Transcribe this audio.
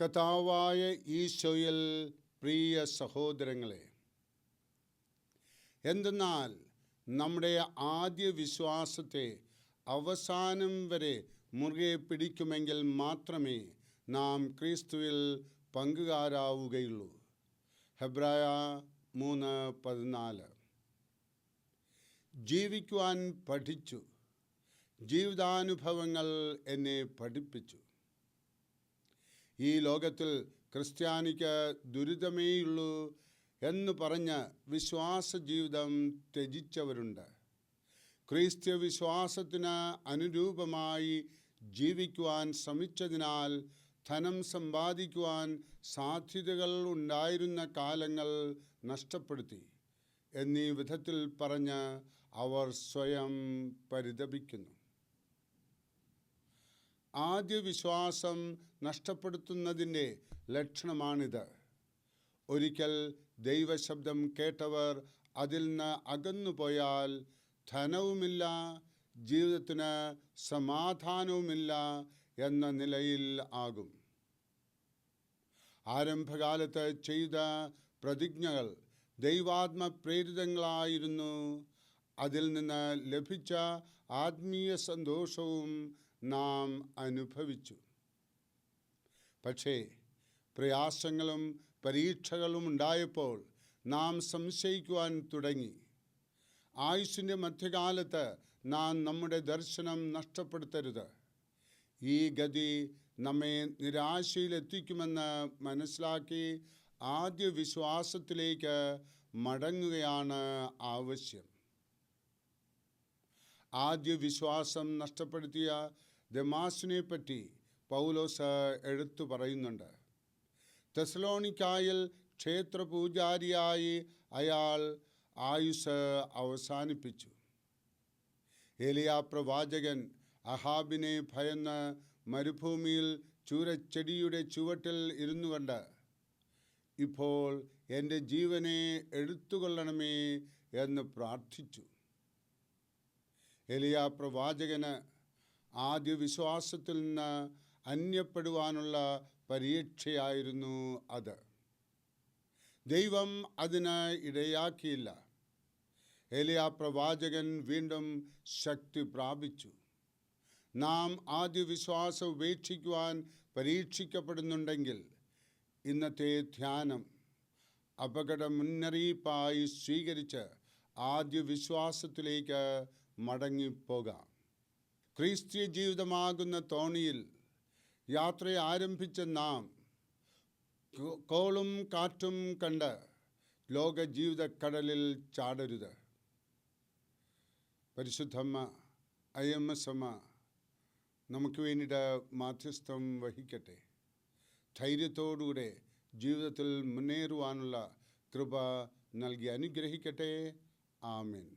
കഥാവായ ഈശോയിൽ പ്രിയ സഹോദരങ്ങളെ എന്തെന്നാൽ നമ്മുടെ ആദ്യ വിശ്വാസത്തെ അവസാനം വരെ മുറുകെ പിടിക്കുമെങ്കിൽ മാത്രമേ നാം ക്രിസ്തുവിൽ പങ്കുകാരാവുകയുള്ളൂ. ഹെബ്രായ മൂന്ന് പതിനാല്. ജീവിക്കുവാൻ പഠിച്ചു. ജീവിതാനുഭവങ്ങൾ എന്നെ പഠിപ്പിച്ചു. ഈ ലോകത്തിൽ ക്രിസ്ത്യാനിക്ക് ദുരിതമേയുള്ളൂ എന്ന് പറഞ്ഞ് വിശ്വാസ ജീവിതം ത്യജിച്ചവരുണ്ട്. ക്രിസ്ത്യ വിശ്വാസത്തിന് അനുരൂപമായി ജീവിക്കുവാൻ ശ്രമിച്ചതിനാൽ ധനം സമ്പാദിക്കുവാൻ സാധ്യതകൾ ഉണ്ടായിരുന്ന കാലങ്ങൾ നഷ്ടപ്പെടുത്തി എന്നീ വിധത്തിൽ പറഞ്ഞ് അവർ സ്വയം പരിതപിക്കുന്നു. ആദ്യ വിശ്വാസം നഷ്ടപ്പെടുത്തുന്നതിന്റെ ലക്ഷണമാണിത്. ഒരിക്കൽ ദൈവശബ്ദം കേട്ടവർ അതിൽ നിന്ന് അകന്നുപോയാൽ ധനവുമില്ല ജീവിതത്തിന് സമാധാനവുമില്ല എന്ന നിലയിൽ ആകും. ആരംഭകാലത്ത് ചെയ്ത പ്രതിജ്ഞകൾ ദൈവാത്മ പ്രേരിതങ്ങളായിരുന്നു അതിൽ നിന്ന് ലഭിച്ച ആത്മീയ സന്തോഷവും നാം അനുഭവിച്ചു. പക്ഷേ പ്രയാസങ്ങളും പരീക്ഷകളും ഉണ്ടായപ്പോൾ നാം സംശയിക്കുവാൻ തുടങ്ങി. ആയുസിന്റെ മധ്യകാലത്ത് നാം നമ്മുടെ ദർശനം നഷ്ടപ്പെടുത്തരുത്. ഈ ഗതി നമ്മെ നിരാശയിലെത്തിക്കുമെന്ന് മനസ്സിലാക്കി ആദ്യ വിശ്വാസത്തിലേക്ക് മടങ്ങുകയാണ് ആവശ്യം. ആദ്യ വിശ്വാസം നഷ്ടപ്പെടുത്തിയ ദമാസിനെ പറ്റി പൗലോസ് എടുത്തു പറയുന്നുണ്ട്. തെസലോണിക്കായിൽ ക്ഷേത്ര പൂജാരിയായി അയാൾ ആയുസ് അവസാനിപ്പിച്ചു. ഏലിയാ പ്രവാചകൻ അഹാബിനെ ഭയന്ന് മരുഭൂമിയിൽ ചൂരച്ചെടിയുടെ ചുവട്ടിൽ ഇരുന്നു കണ്ട് ഇപ്പോൾ എന്റെ ജീവനെ എടുത്തുകൊള്ളണമേ എന്ന് പ്രാർത്ഥിച്ചു. എലിയാ പ്രവാചകന് ആദ്യ വിശ്വാസത്തിൽ നിന്ന് അന്യപ്പെടുവാനുള്ള പരീക്ഷയായിരുന്നു അത്. ദൈവം അതിന് ഇടയാക്കിയില്ല. എലിയ പ്രവാചകൻ വീണ്ടും ശക്തി പ്രാപിച്ചു. നാം ആദ്യ വിശ്വാസം ഉപേക്ഷിക്കുവാൻ പരീക്ഷിക്കപ്പെടുന്നുണ്ടെങ്കിൽ ഇന്നത്തെ ധ്യാനം അപകട മുന്നറിയിപ്പായി സ്വീകരിച്ച് ആദ്യ വിശ്വാസത്തിലേക്ക് മടങ്ങിപ്പോകാം. ക്രിസ്തീയ ജീവിതമാകുന്ന തോണിയിൽ യാത്ര ആരംഭിച്ച നാം കോളും കാറ്റും കണ്ട് ലോക ജീവിതക്കടലിൽ ചാടരുത്. പരിശുദ്ധമ്മ അയ്യമ്മസമ്മ നമുക്ക് വേണ്ടിയിട്ട് മാധ്യസ്ഥം വഹിക്കട്ടെ. ധൈര്യത്തോടുകൂടെ ജീവിതത്തിൽ മുന്നേറുവാനുള്ള കൃപ നൽകി അനുഗ്രഹിക്കട്ടെ. ആമേൻ.